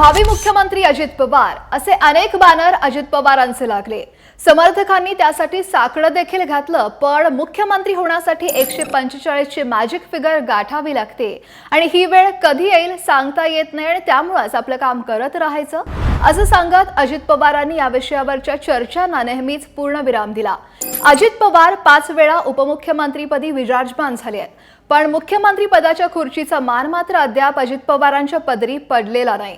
भावी मुख्यमंत्री अजित पवार असे अनेक बॅनर अजित पवारांचे लागले. समर्थकांनी त्यासाठी साकडं देखील घातलं पण मुख्यमंत्री होण्यासाठी एकशे पंचेचाळीसची मॅजिक फिगर गाठावी लागते. आणि ही वेळ कधी येईल सांगता येत नाही आणि त्यामुळंच आपलं काम करत राहायचं? असं सांगत अजित पवारांनी या विषयावरच्या चर्चांना नेहमीच पूर्णविराम दिला. अजित पवार पाच वेळा उपमुख्यमंत्रीपदी विराजमान झाले आहेत. पण मुख्यमंत्री पदाच्या खुर्चीचा मान मात्र अद्याप अजित पवारांच्या पदरी पडलेला नाही.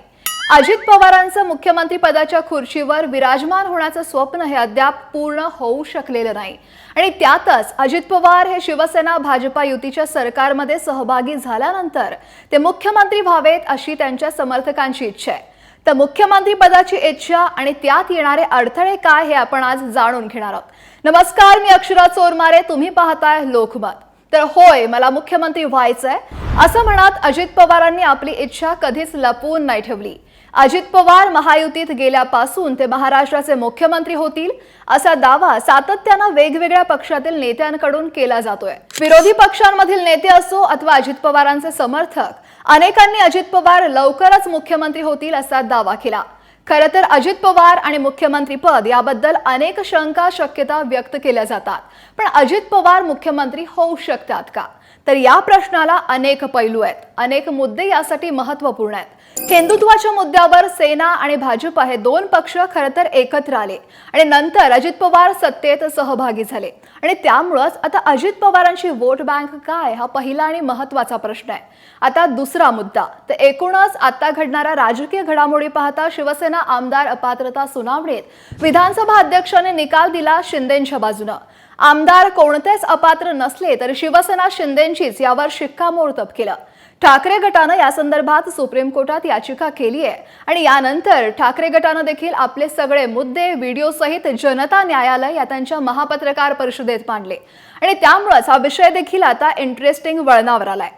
अजित पवारांचं मुख्यमंत्रीपदाच्या खुर्चीवर विराजमान होण्याचं स्वप्न हे अद्याप पूर्ण होऊ शकलेलं नाही. आणि त्यातच अजित पवार हे शिवसेना भाजपा युतीच्या सरकारमध्ये सहभागी झाल्यानंतर ते मुख्यमंत्री व्हावेत अशी त्यांच्या समर्थकांची इच्छा आहे. तर मुख्यमंत्री पदाची इच्छा आणि त्यात येणारे अडथळे काय हे आपण आज जाणून घेणार आहोत. नमस्कार मी अक्षरा चोरमारे तुम्ही पाहताय लोकमत. तर होय मला मुख्यमंत्री व्हायचंय. असं म्हणत अजित पवारांनी आपली इच्छा कधीच लपवून नाही ठेवली. अजित पवार महायुतीत गेल्यापासून ते महाराष्ट्राचे मुख्यमंत्री होतील असा दावा सातत्यानं वेगवेगळ्या पक्षातील नेत्यांकडून केला जातोय. विरोधी पक्षांमधील नेते असो अथवा अजित पवारांचे समर्थक अनेकांनी अजित पवार लवकरच मुख्यमंत्री होतील असा दावा केला. खरं तर अजित पवार आणि मुख्यमंत्री पद याबद्दल अनेक शंका शक्यता व्यक्त केल्या जातात. पण अजित पवार मुख्यमंत्री होऊ शकतात का? तर या प्रश्नाला अनेक पैलू आहेत. अनेक मुद्दे यासाठी महत्त्वपूर्ण आहेत. हिंदुत्वाच्या मुद्द्यावर सेना आणि भाजपा हे दोन पक्ष खरं तर एकत्र आले आणि नंतर अजित पवार सत्तेत सहभागी झाले. आणि त्यामुळंच आता अजित पवारांची वोट बँक काय हा पहिला आणि महत्त्वाचा प्रश्न आहे. आता दुसरा मुद्दा तर एकूणच आता घडणाऱ्या राजकीय घडामोडी पाहता शिवसेना आमदार अपात्रता सुनावणीत विधानसभा अध्यक्षाने निकाल दिला शिंदेच्या बाजूनं. आमदार कोणतेच अपात्र नसले तर शिवसेना शिंदेंचीच यावर शिक्कामोर्तब केलं. ठाकरे गटानं या संदर्भात सुप्रीम कोर्टात याचिका केली आहे आणि यानंतर ठाकरे गटानं देखील आपले सगळे मुद्दे व्हिडिओसहित जनता न्यायालय या त्यांच्या महापत्रकार परिषदेत मांडले. आणि त्यामुळेच हा विषय देखील आता इंटरेस्टिंग वळणावर आलाय.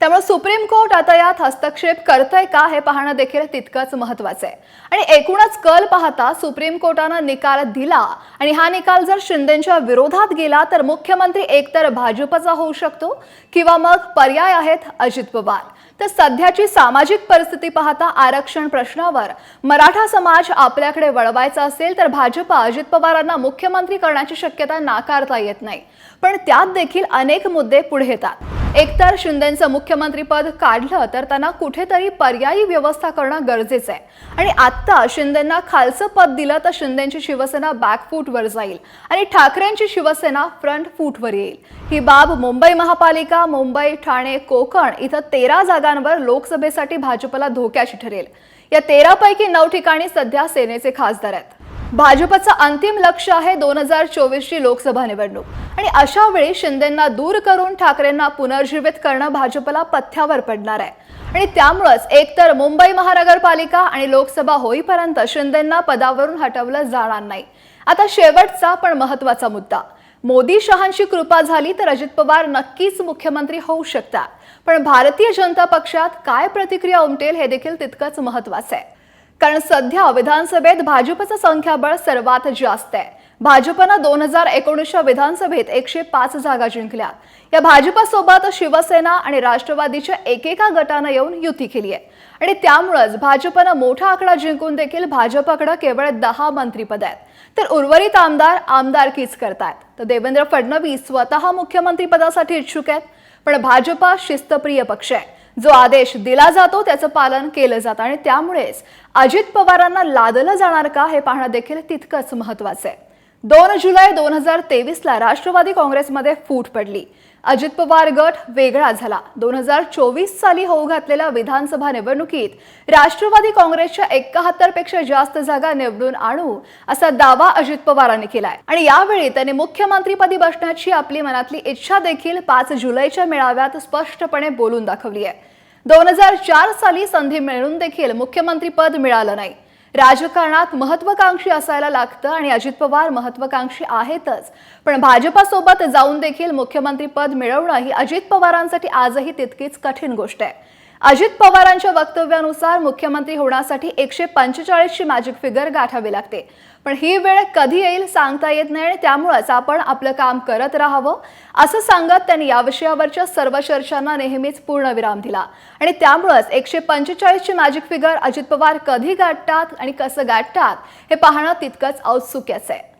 त्यामुळे सुप्रीम कोर्ट आता यात हस्तक्षेप करतंय का हे पाहणं देखील तितकंच महत्वाचं आहे. आणि एकूणच कल पाहता सुप्रीम कोर्टानं निकाल दिला आणि हा निकाल जर शिंदेच्या विरोधात गेला तर मुख्यमंत्री एकतर भाजपचा होऊ शकतो किंवा मग पर्याय आहेत अजित पवार. तर सध्याची सामाजिक परिस्थिती पाहता आरक्षण प्रश्नावर मराठा समाज आपल्याकडे वळवायचा असेल तर भाजपा अजित पवारांना मुख्यमंत्री करण्याची शक्यता नाकारता येत नाही. पण त्यात देखील अनेक मुद्दे पुढे येतात. एकतर शिंदेचं मुख्यमंत्रीपद काढलं तर त्यांना कुठेतरी पर्यायी व्यवस्था करणं गरजेचं आहे. आणि आत्ता शिंदेंना खालचं पद दिलं तर शिंदेची शिवसेना बॅकफूटवर जाईल. आणि ठाकरेंची शिवसेना फ्रंट फूटवर येईल. ही बाब मुंबई महापालिका मुंबई ठाणे कोकण इथं तेरा जागांवर लोकसभेसाठी भाजपला धोक्याची ठरेल. या तेरापैकी नऊ ठिकाणी सध्या सेनेचे खासदार आहेत. भाजपचं अंतिम लक्ष आहे दोन हजार चोवीसची लोकसभा निवडणूक. आणि अशा वेळी शिंदेंना दूर करून ठाकरेंना पुनर्जीवित करणं भाजपला पथ्यावर पडणार आहे. आणि त्यामुळंच एकतर मुंबई महानगरपालिका आणि लोकसभा होईपर्यंत शिंदेंना पदावरून हटवलं जाणार नाही. आता शेवटचा पण महत्त्वाचा मुद्दा. मोदी शहांची कृपा झाली तर अजित पवार नक्कीच मुख्यमंत्री होऊ शकतात. पण भारतीय जनता पक्षात काय प्रतिक्रिया उमटेल हे देखील तितकंच महत्वाचं आहे. कारण सध्या विधानसभेत भाजपचं संख्याबळ सर्वात जास्त आहे. भाजपनं दोन हजार एकोणीसच्या विधानसभेत एकशे पाच जागा जिंकल्या. या भाजपसोबत शिवसेना आणि राष्ट्रवादीच्या एकेका गटानं येऊन युती केली आहे. आणि त्यामुळंच भाजपनं मोठा आकडा जिंकून देखील भाजपकडे केवळ दहा मंत्रीपद आहेत. तर उर्वरित आमदार आमदारकीच करतायत. तर देवेंद्र फडणवीस स्वतः मुख्यमंत्रीपदासाठी इच्छुक आहेत. पण भाजपा शिस्तप्रिय पक्ष आहे. जो आदेश दिला जातो त्याचं पालन केलं जातं. आणि त्यामुळेच अजित पवारांना लादलं जाणार का हे पाहणं देखील तितकंच महत्वाचं आहे. दोन जुलै दोन हजार तेवीसला राष्ट्रवादी काँग्रेसमध्ये फूट पडली. अजित पवार गट वेगळा झाला. दोन हजार चोवीस साली होऊ घातलेल्या विधानसभा निवडणुकीत राष्ट्रवादी काँग्रेसच्या एकाहत्तरपेक्षा जास्त जागा निवडून आणू असा दावा अजित पवारांनी केलाय. आणि यावेळी त्यांनी मुख्यमंत्रीपदी बसण्याची आपली मनातली इच्छा देखील पाच जुलैच्या मेळाव्यात स्पष्टपणे बोलून दाखवली आहे. दोन हजार चार साली संधी मिळून देखील मुख्यमंत्रीपद मिळालं नाही. राजकारणात महत्वाकांक्षी असायला लागतं आणि अजित पवार महत्वाकांक्षी आहेतच. पण भाजपासोबत जाऊन देखील मुख्यमंत्रीपद मिळवणं ही अजित पवारांसाठी आजही तितकीच कठीण गोष्ट आहे. अजित पवारांच्या वक्तव्यानुसार मुख्यमंत्री होण्यासाठी एकशे पंचेचाळीसची मॅजिक फिगर गाठावी लागते. पण ही वेळ कधी येईल सांगता येत नाही आणि त्यामुळेच आपण आपलं काम करत राहावं असं सांगत त्यांनी या विषयावरच्या सर्व चर्चांना नेहमीच पूर्णविराम दिला. आणि त्यामुळेच एकशे पंचेचाळीसची मॅजिक फिगर अजित पवार कधी गाठतात आणि कसं गाठतात हे पाहणं तितकंच औत्सुक्याचं आहे.